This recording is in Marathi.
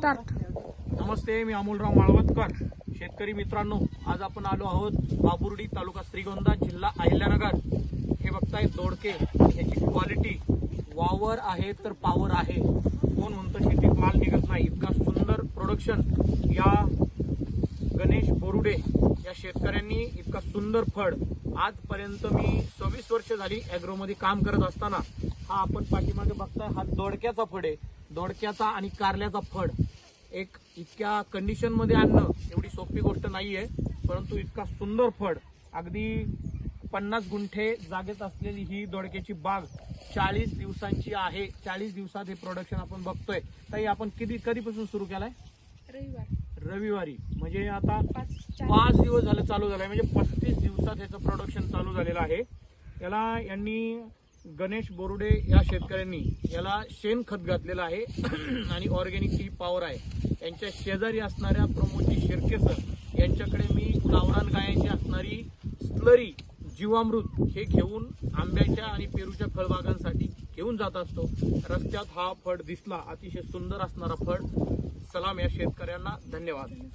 स्टार्ट नमस्ते मी अमोलराव माळवतकर. शेतकरी मित्रांनो आज आपण आलो आहोत बाबुर्डी तालुका श्रीगोंदा जिल्हा अहिल्यानगर. हे बघताय दोडके. ह्याची क्वालिटी वावर आहे तर पावर आहे. कोण म्हणतं शेतीत माल निघत नाही. इतका सुंदर प्रोडक्शन या गणेश बोरुडे या शेतकऱ्यांनी इतका सुंदर फळ आजपर्यंत मी सव्वीस वर्ष झाली ॲग्रोमध्ये काम करत असताना. हा आपण पाठीमागे बघताय हा दोडक्याचा फळ आहे. दोडक्याचा आणि कारल्याचा फळ. एक इतक्या कंडिशनमध्ये आणणं एवढी सोपी गोष्ट नाहीये परंतु इतका सुंदर फळ. अगदी पन्नास गुंठे जागेत असलेली ही दोडक्याची बाग चाळीस दिवसांची आहे. चाळीस दिवसात हे प्रोडक्शन आपण बघतोय. ताई आपण किती कधीपासून सुरू केलाय? रविवार. रविवारी म्हणजे आता पाच दिवस. झाले चालू झालंय म्हणजे पस्तीस दिवसात ह्याचं प्रोडक्शन चालू झालेलं आहे. याला यांनी गणेश बोरुडे या शेतकऱ्यांनी याला शेणखत घातलेलं आहे आणि ऑर्गॅनिकची पॉवर आहे. यांच्या शेजारी असणाऱ्या प्रमोदजी शिर्के सर यांच्याकडे मी गावरान गायांची असणारी स्लरी जीवामृत हे घेऊन आंब्याच्या आणि पेरूच्या फळबागांसाठी घेऊन जात असतो. रस्त्यात हा फळ दिसला अतिशय सुंदर असणारा फळ सलाम या शेतकऱ्यांना धन्यवाद.